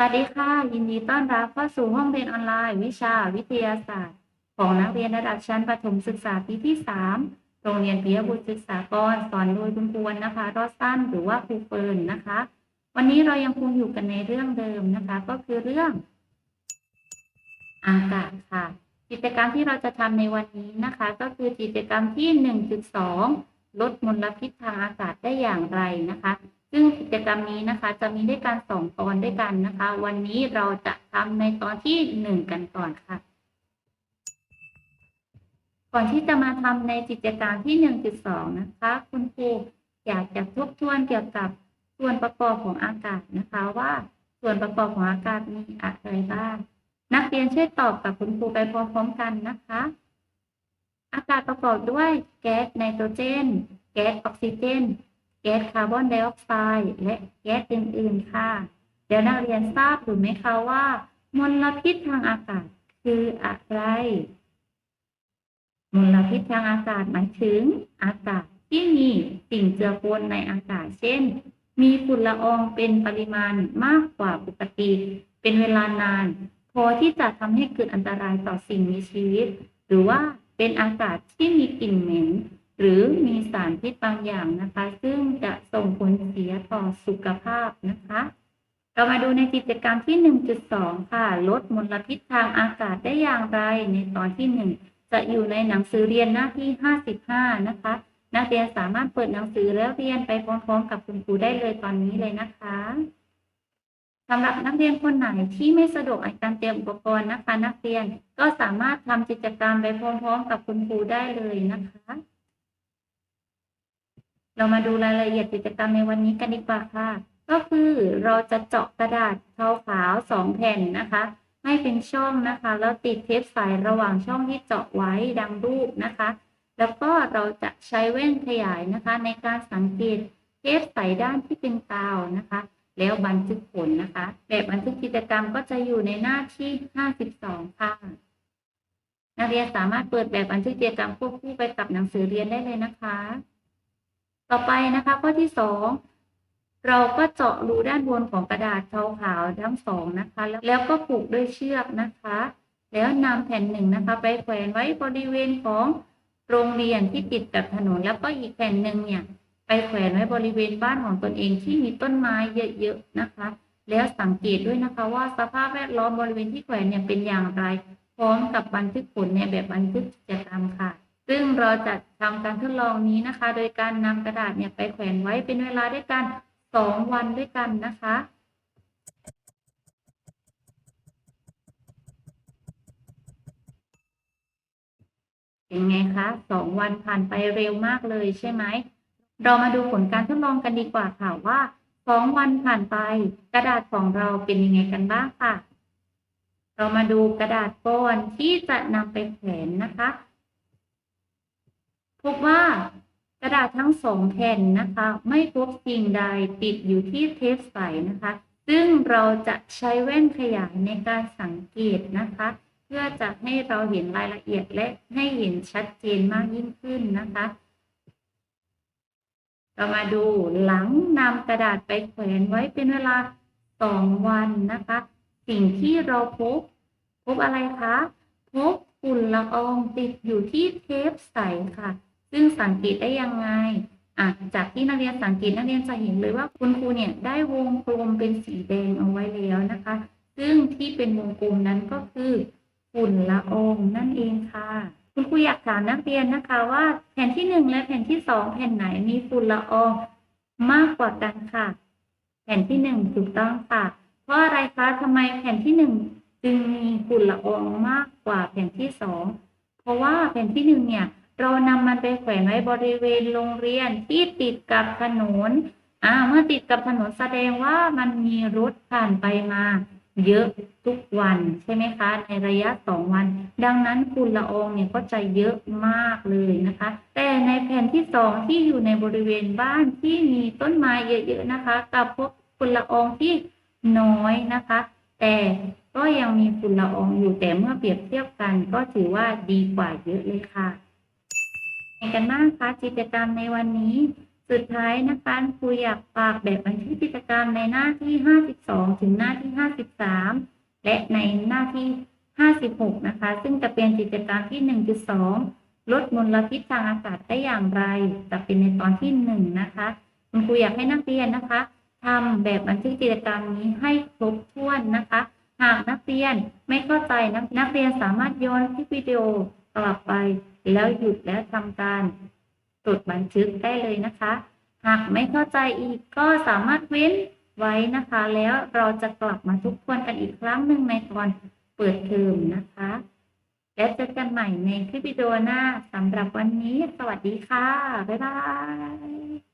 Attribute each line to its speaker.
Speaker 1: สวัสดีค่ะ ยินดีต้อนรับเข้าสู่ห้องเรียนออนไลน์ วิชาวิทยาศาสตร์ ของนักเรียนระดับชั้นประถมศึกษาปีที่ 3 โรงเรียนปิยบุตรศึกษากรสอนโดยคุณครูวรรณภารอดสั้นหรือว่าครูเฟิร์นนะคะ วันนี้เรายังคงอยู่กันในเรื่องเดิมนะคะ ก็คือเรื่อง อากาศค่ะ กิจกรรมที่เราจะทำในวันนี้นะคะ ก็คือกิจกรรมที่ 1.2 ลดมลพิษทางอากาศได้อย่างไรนะคะ ซึ่งกิจกรรมนี้นะคะจะมีด้วยกันสองตอนด้วยกันนะคะ วันนี้เราจะทำในตอนที่หนึ่งกันก่อนค่ะ ก่อนที่จะมาทำในกิจกรรมที่หนึ่งจุดสองนะคะ คุณครูอยากจะทบทวนเกี่ยวกับส่วนประกอบของอากาศนะคะ ว่าส่วนประกอบของอากาศมีอะไรบ้าง นักเรียนช่วยตอบกับคุณครูไปพร้อมๆกันนะคะ อากาศประกอบด้วยแก๊สไนโตรเจน แก๊สออกซิเจน ก๊สคาร์บอนไดออกไซด์และแก๊สอื่นๆค่ะ เดี๋ยวนักเรียนทราบหรือไหมคะว่ามลพิษทางอากาศคืออะไร มลพิษทางอากาศหมายถึงอากาศที่มีสิ่งเจือปนในอากาศ เช่น มีฝุ่นละอองเป็นปริมาณมากกว่าปกติ เป็นเวลานาน พอที่จะทำให้เกิดอันตรายต่อสิ่งมีชีวิต หรือว่าเป็นอากาศที่มีกลิ่นเหม็น หรือมีสารพิษบางอย่างนะคะ ซึ่งจะส่งผลเสียต่อสุขภาพนะคะ เรามาดูในกิจกรรมที่ 1.2 ค่ะ ลดมลพิษทางอากาศได้อย่างไร ในตอนที่ 1 จะอยู่ในหนังสือเรียนหน้าที่ 55 นะคะ นักเรียนสามารถเปิดหนังสือแล้วเรียนไปพร้อมๆ กับคุณครูได้เลยตอนนี้เลยนะคะสำหรับนักเรียนคนไหนที่ไม่สะดวกในการเตรียมอุปกรณ์นะคะ นักเรียนก็สามารถทำกิจกรรมไปพร้อมๆ กับคุณครูได้เลยนะคะ เรามาดูรายละเอียดกิจกรรมในวันนี้กันดีกว่าค่ะ ก็คือเราจะเจาะกระดาษขาขาวสองแผ่นนะคะ ให้เป็นช่องนะคะ แล้วติดเทปใสระหว่างช่องที่เจาะไว้ดังรูปนะคะ แล้วก็เราจะใช้แว่นขยายนะคะ ในการสังเกตเทปใสด้านที่เป็นกาวนะคะ แล้วบันทึกผลนะคะ แบบบันทึกกิจกรรมก็จะอยู่ในหน้าที่ 52 ค่ะนักเรียนสามารถเปิดแบบบันทึกกิจกรรมควบคู่ไปกับหนังสือเรียนได้เลยนะคะ ต่อไปนะคะข้อที่สองเราก็เจาะรูด้านบนของกระดาษขาวๆทั้งสองนะคะแล้วแล้วก็ผูกด้วยเชือกนะคะ แล้วนำแผ่นหนึ่งนะคะ ไปแขวนไว้บริเวณของโรงเรียนที่ติดกับถนน แล้วก็อีกแผ่นหนึ่งเนี่ย ไปแขวนไว้บริเวณบ้านของตนเองที่มีต้นไม้เยอะๆนะคะ แล้วสังเกตด้วยนะคะว่าสภาพแวดล้อมบริเวณที่แขวนเนี่ยเป็นอย่างไร พร้อมกับบันทึกผลในแบบบันทึกกิจกรรมค่ะ ซึ่งเราจะทำการทดลองนี้นะคะ โดยการนำกระดาษเนี่ยไปแขวนไว้เป็นเวลาด้วยกันสองวันด้วยกันนะคะเป็นไงคะสองวันผ่านไปเร็วมากเลยใช่ไหม เรามาดูผลการทดลองกันดีกว่าค่ะว่าสองวันผ่านไป กระดาษของเราเป็นยังไงกันบ้างค่ะ เรามาดูกระดาษก้อนที่จะนำไปแขวนนะคะ พบว่ากระดาษทั้งสองแผ่นนะคะ ไม่พบสิ่งใดติดอยู่ที่เทปใสนะคะ ซึ่งเราจะใช้แว่นขยายในการสังเกตนะคะ เพื่อจะให้เราเห็นรายละเอียดและให้เห็นชัดเจนมากยิ่งขึ้นนะคะเรามาดูหลังนำกระดาษไปแขวนไว้เป็นเวลาสองวันนะคะ สิ่งที่เราพบ พบอะไรคะ พบฝุ่นละอองติดอยู่ที่เทปใสค่ะ ซึ่งสังเกตได้ยังไงอะจากที่นักเรียนสังเกตนักเรียนจะเห็นเลยว่าคุณครูเนี่ยได้วงกลมเป็นสีแดงเอาไว้แล้วนะคะ ซึ่งที่เป็นวงกลมนั้นก็คือฝุ่นละอองนั่นเองค่ะ คุณครูอยากถามนักเรียนนะคะว่าแผ่นที่หนึ่งและแผ่นที่สองแผ่นไหนมีฝุ่นละอองมากกว่ากันค่ะ แผ่นที่หนึ่งถูกต้องค่ะ เพราะอะไรคะทำไมแผ่นที่หนึ่งจึงมีฝุ่นละอองมากกว่าแผ่นที่สองเพราะว่าแผ่นที่หนึ่งเนี่ย เรานำมันไปแขวนไว้บริเวณโรงเรียนที่ติดกับถนนอ่าเมื่อติดกับถนนแสดงว่ามันมีรถผ่านไปมา เยอะทุกวันใช่ไหมคะ ในระยะสองวัน ดังนั้นฝุ่นละอองเนี่ยก็จะเยอะมากเลยนะคะ แต่ในแผ่นที่สองที่อยู่ในบริเวณบ้านที่มีต้นไม้เยอะๆนะคะ กับพวกฝุ่นละอองที่น้อยนะคะ แต่ก็ยังมีฝุ่นละอองอยู่แต่เมื่อเปรียบเทียบกันก็ถือว่าดีกว่าเยอะเลยค่ะ กันบ้างคะกิจกรรมในวันนี้ สุดท้ายนะคะครูอยากฝากแบบบันทึกกิจกรรมในหน้าที่ 52 ถึงหน้าที่ 53 และในหน้าที่ 56 นะคะ ซึ่งจะเป็นกิจกรรมที่ 1.2 ลดมลพิษทางอากาศได้อย่างไร จะเป็นในตอนที่ 1 นะคะ คุณครูอยากให้นักเรียนนะคะทำแบบบันทึกกิจกรรมนี้ให้ครบถ้วนนะคะ หากนักเรียนไม่เข้าใจนักนักเรียนสามารถย้อนคลิปวิดีโอกลับไป แล้วหยุดแล้วทำการจดบันทึกได้เลยนะคะ หากไม่เข้าใจอีกก็สามารถเว้นไว้นะคะ แล้วเราจะกลับมาทบทวนกันอีกครั้งหนึ่งในตอนเปิดเทอมนะคะ และเจอกันใหม่ในคลิปวิดีโอหน้าสำหรับวันนี้ สวัสดีค่ะ บ๊ายบาย